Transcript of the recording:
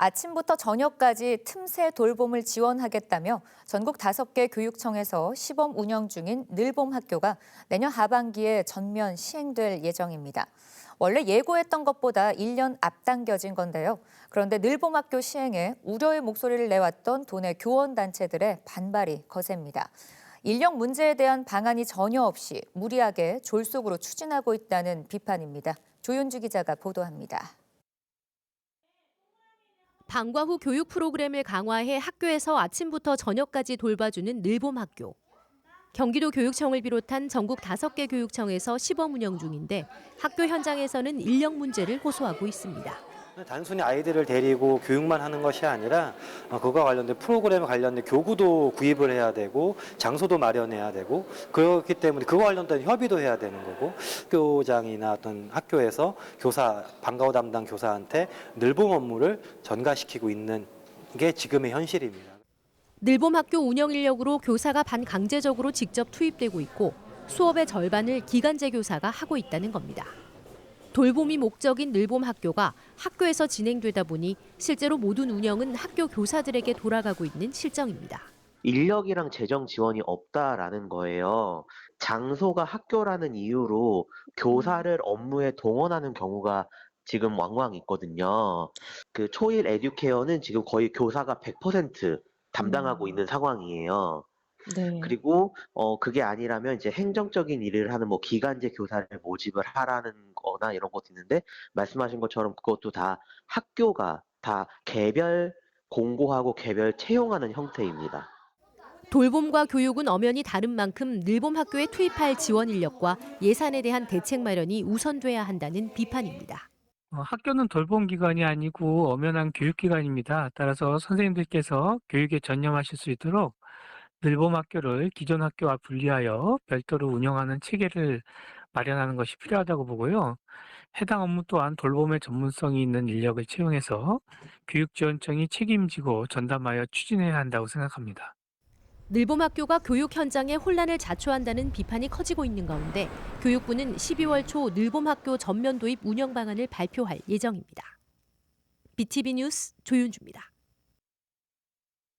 아침부터 저녁까지 틈새 돌봄을 지원하겠다며 전국 다섯 개 교육청에서 시범 운영 중인 늘봄 학교가 내년 하반기에 전면 시행될 예정입니다. 원래 예고했던 것보다 1년 앞당겨진 건데요. 그런데 늘봄 학교 시행에 우려의 목소리를 내왔던 도내 교원 단체들의 반발이 거셉니다. 인력 문제에 대한 방안이 전혀 없이 무리하게 졸속으로 추진하고 있다는 비판입니다. 조윤주 기자가 보도합니다. 방과 후 교육 프로그램을 강화해 학교에서 아침부터 저녁까지 돌봐주는 늘봄 학교. 경기도 교육청을 비롯한 전국 다섯 개 교육청에서 시범 운영 중인데 학교 현장에서는 인력 문제를 호소하고 있습니다. 단순히 아이들을 데리고 교육만 하는 것이 아니라 어, 그거와 관련된 프로그램에 관련된 교구도 구입을 해야 되고 장소도 마련해야 되고 그렇기 때문에 그와 관련된 협의도 해야 되는 거고 학교장이나 어떤 학교에서 교사 방과후 담당 교사한테 늘봄 업무를 전가시키고 있는 게 지금의 현실입니다. 늘봄 학교 운영 인력으로 교사가 반강제적으로 직접 투입되고 있고 수업의 절반을 기간제 교사가 하고 있다는 겁니다. 돌봄이 목적인 늘봄 학교가 학교에서 진행되다 보니 실제로 모든 운영은 학교 교사들에게 돌아가고 있는 실정입니다. 인력이랑 재정 지원이 없다라는 거예요. 장소가 학교라는 이유로 교사를 업무에 동원하는 경우가 지금 왕왕 있거든요. 그 초일 에듀케어는 지금 거의 교사가 100% 담당하고 있는 상황이에요. 네. 그리고 어 그게 아니라면 이제 행정적인 일을 하는 뭐 기간제 교사를 모집을 하라는 거나 이런 것도 있는데 말씀하신 것처럼 그것도 다 학교가 다 개별 공고하고 개별 채용하는 형태입니다. 돌봄과 교육은 엄연히 다른 만큼 늘봄 학교에 투입할 지원 인력과 예산에 대한 대책 마련이 우선돼야 한다는 비판입니다. 어, 학교는 돌봄 기관이 아니고 엄연한 교육 기관입니다. 따라서 선생님들께서 교육에 전념하실 수 있도록 늘봄 학교를 기존 학교와 분리하여 별도로 운영하는 체계를 마련하는 것이 필요하다고 보고요. 해당 업무 또한 돌봄의 전문성이 있는 인력을 채용해서 교육지원청이 책임지고 전담하여 추진해야 한다고 생각합니다. 늘봄 학교가 교육 현장에 혼란을 자초한다는 비판이 커지고 있는 가운데 교육부는 12월 초 늘봄 학교 전면 도입 운영 방안을 발표할 예정입니다. BTV 뉴스 조윤주입니다.